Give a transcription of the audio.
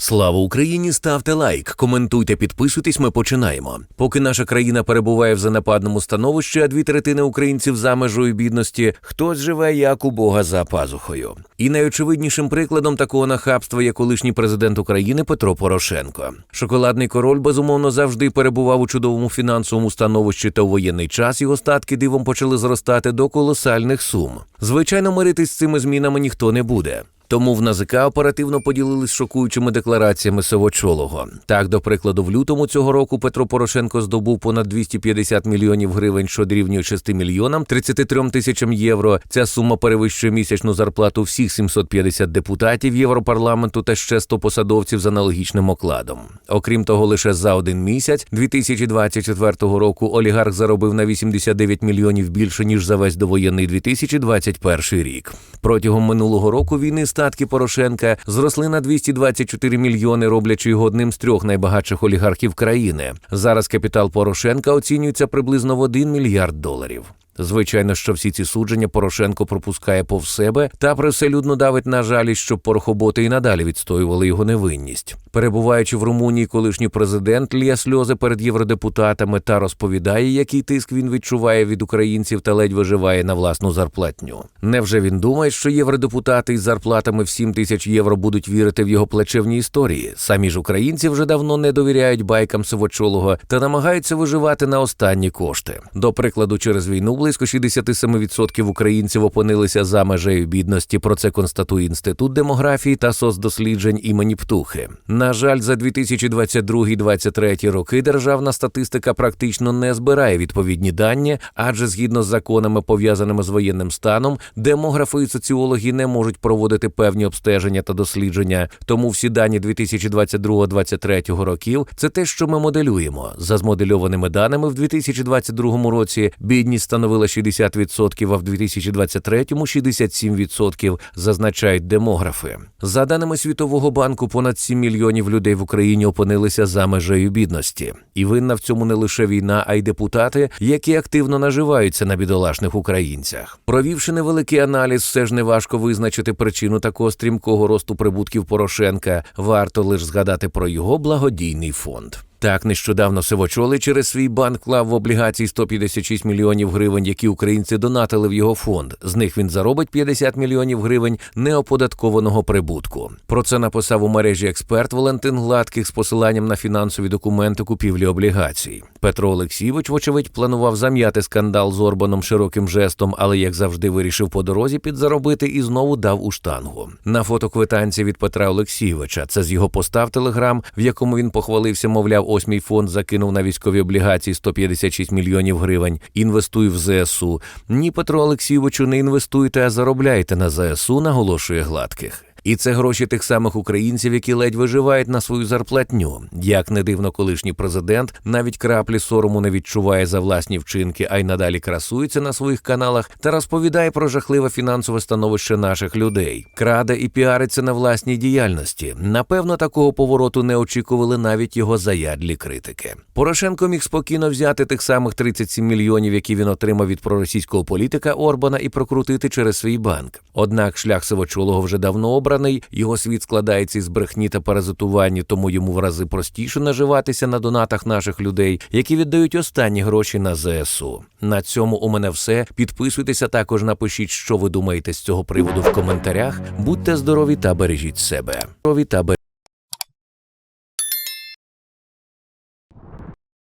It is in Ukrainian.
Слава Україні! Ставте лайк, коментуйте, підписуйтесь. Ми починаємо. Поки наша країна перебуває в занепадному становищі, а дві третини українців за межою бідності, хтось живе як у Бога за пазухою. І найочевиднішим прикладом такого нахабства є колишній президент України Петро Порошенко. Шоколадний король безумовно завжди перебував у чудовому фінансовому становищі, та у воєнний час його статки дивом почали зростати до колосальних сум. Звичайно, миритись з цими змінами ніхто не буде. Тому в НАЗК оперативно поділились шокуючими деклараціями Сивочолого. Так, до прикладу, в лютому цього року Петро Порошенко здобув понад 250 мільйонів гривень, що дорівнює 6 мільйонам 33 тисячам євро. Ця сума перевищує місячну зарплату всіх 750 депутатів Європарламенту та ще 100 посадовців з аналогічним окладом. Окрім того, лише за один місяць 2024 року олігарх заробив на 89 мільйонів більше ніж за весь довоєнний 2021 рік. Протягом минулого року війни статки Порошенка зросли на 224 мільйони, роблячи його одним з трьох найбагатших олігархів країни. Зараз капітал Порошенка оцінюється приблизно в 1 мільярд доларів. Звичайно, що всі ці судження Порошенко пропускає повз себе та привселюдно давить на жалість, щоб порохоботи і надалі відстоювали його невинність. Перебуваючи в Румунії, колишній президент лє сльози перед євродепутатами та розповідає, який тиск він відчуває від українців та ледь виживає на власну зарплатню. Невже він думає, що євродепутати із зарплатами в 7 тисяч євро будуть вірити в його плачевні історії? Самі ж українці вже давно не довіряють байкам Сивочолого та намагаються виживати на останні кошти. До прикладу, через війну близько 67% українців опинилися за межею бідності. Про це констатує інститут демографії та соцдосліджень імені Птухи. На жаль, за 2022-2023 роки державна статистика практично не збирає відповідні дані, адже згідно з законами, пов'язаними з воєнним станом, демографи і соціологи не можуть проводити певні обстеження та дослідження. Тому всі дані 2022-2023 років це те, що ми моделюємо. За змодельованими даними в 2022 році бідність становила 60%, а в 2023 – 67%, зазначають демографи. За даними Світового банку, понад 7 мільйонів людей в Україні опинилися за межею бідності. І винна в цьому не лише війна, а й депутати, які активно наживаються на бідолашних українцях. Провівши невеликий аналіз, все ж неважко визначити причину такого стрімкого росту прибутків Порошенка. Варто лише згадати про його благодійний фонд. Так, нещодавно Сивочолий через свій банк клав в облігації 156 мільйонів гривень, які українці донатили в його фонд. З них він заробить 50 мільйонів гривень неоподаткованого прибутку. Про це написав у мережі експерт Валентин Гладких з посиланням на фінансові документи купівлі облігацій. Петро Олексійович, вочевидь, планував зам'яти скандал з Орбаном широким жестом, але як завжди вирішив по дорозі підзаробити і знову дав у штангу. На фото квитанції від Петра Олексійовича. Це з його постав телеграм, в якому він похвалився, мовляв, ось мій фонд закинув на військові облігації 156 мільйонів гривень. Інвестуй в ЗСУ. Ні, Петро Олексійовичу, не інвестуйте, а заробляйте на ЗСУ, наголошує гладких. І це гроші тих самих українців, які ледь виживають на свою зарплатню. Як не дивно, колишній президент навіть краплі сорому не відчуває за власні вчинки, а й надалі красується на своїх каналах та розповідає про жахливе фінансове становище наших людей, краде і піариться на власній діяльності. Напевно, такого повороту не очікували навіть його заядлі критики. Порошенко міг спокійно взяти тих самих 37 мільйонів, які він отримав від проросійського політика Орбана, і прокрутити через свій банк. Однак шлях Сивочолого вже давно обраний. Його світ складається із брехні та паразитування, тому йому в рази простіше наживатися на донатах наших людей, які віддають останні гроші на ЗСУ. На цьому у мене все. Підписуйтеся також, напишіть, що ви думаєте з цього приводу в коментарях. Будьте здорові та бережіть себе.